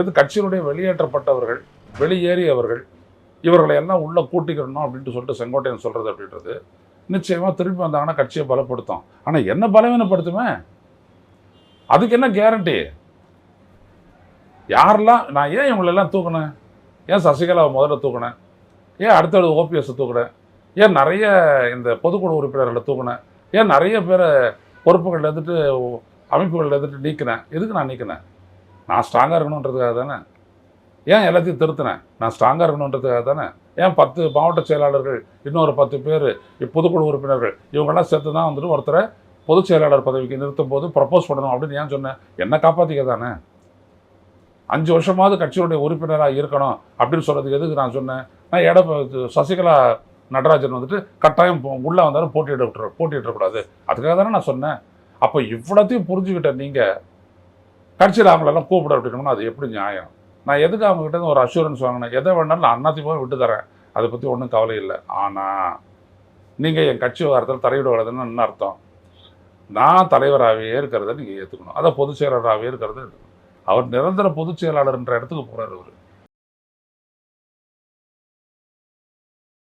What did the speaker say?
எது கட்சியினுடைய வெளியேற்றப்பட்டவர்கள் வெளியேறியவர்கள் இவர்களை எல்லாம் உள்ளே கூட்டிக்கிறணும் அப்படின்ட்டு சொல்லிட்டு செங்கோட்டையன் சொல்கிறது அப்படின்றது. நிச்சயமாக திரும்பி வந்தாங்கன்னா கட்சியை பலப்படுத்தும். ஆனால் என்ன பலவீனப்படுத்துமே? அதுக்கு என்ன கேரண்டி யாரெல்லாம் நான் ஏன் இவங்களெல்லாம் தூக்கினேன்? ஏன் சசிகலாவை முதல்ல தூக்கினேன்? ஏன் அடுத்தடுத்து ஓபிஎஸ் தூக்கினேன்? ஏன் நிறைய இந்த பொதுக்குழு உறுப்பினர்களை தூக்கினேன்? ஏன் நிறைய பேரை பொறுப்புகள் எடுத்துட்டு அமைப்புகள் எடுத்துட்டு நீக்கினேன்? எதுக்கு நான் நீக்கினேன்? நான் ஸ்ட்ராங்காக இருக்கணுன்றதுக்காக தானே? ஏன் எல்லாத்தையும் திருத்தினேன்? நான் ஸ்ட்ராங்காக இருக்கணுன்றதுக்காக தானே? ஏன் பத்து மாவட்ட செயலாளர்கள் இன்னொரு பத்து பேர் பொதுக்குழு உறுப்பினர்கள் இவங்கெல்லாம் சேர்த்து தான் வந்துட்டு ஒருத்தரை பொதுச் செயலாளர் பதவிக்கு நிறுத்தும் போது ப்ரப்போஸ் பண்ணணும் அப்படின்னு ஏன் சொன்னேன்? என்ன காப்பாற்றிக்க தானே? அஞ்சு வருஷமாவது கட்சியுடைய உறுப்பினராக இருக்கணும் அப்படின்னு சொல்கிறதுக்கு எதுக்கு நான் சொன்னேன்? நான் இட சசிகலா நடராஜன் வந்துட்டு கட்டாயம் உள்ளே வந்தாலும் போட்டியிட போட்டியிடக்கூடாது. அதுக்காக தானே நான் சொன்னேன். அப்போ இவ்வளோத்தையும் புரிஞ்சுக்கிட்ட நீங்கள் கட்சியில் அவங்களெல்லாம் கூப்பிட அப்படின்னா அது எப்படி நியாயம்? நான் எதுக்கு அவங்ககிட்ட ஒரு அஷூரன்ஸ் வாங்கினேன்? எதை வேணாலும் நான் அண்ணாத்தையும் விட்டு தரேன். அதை பற்றி ஒன்றும் கவலை இல்லை. ஆனால் நீங்கள் என் கட்சி விவகாரத்தில் தலையிட கூடாதுன்னு என்ன அர்த்தம்? நான் தலைவராகவே இருக்கிறத நீங்கள் ஏற்றுக்கணும் அதை பொதுச் செயலாளராகவே இருக்கிறத அவர் நிரந்தர பொதுச் செயலாளர்ன்ற இடத்துக்கு போகிறார் அவர்.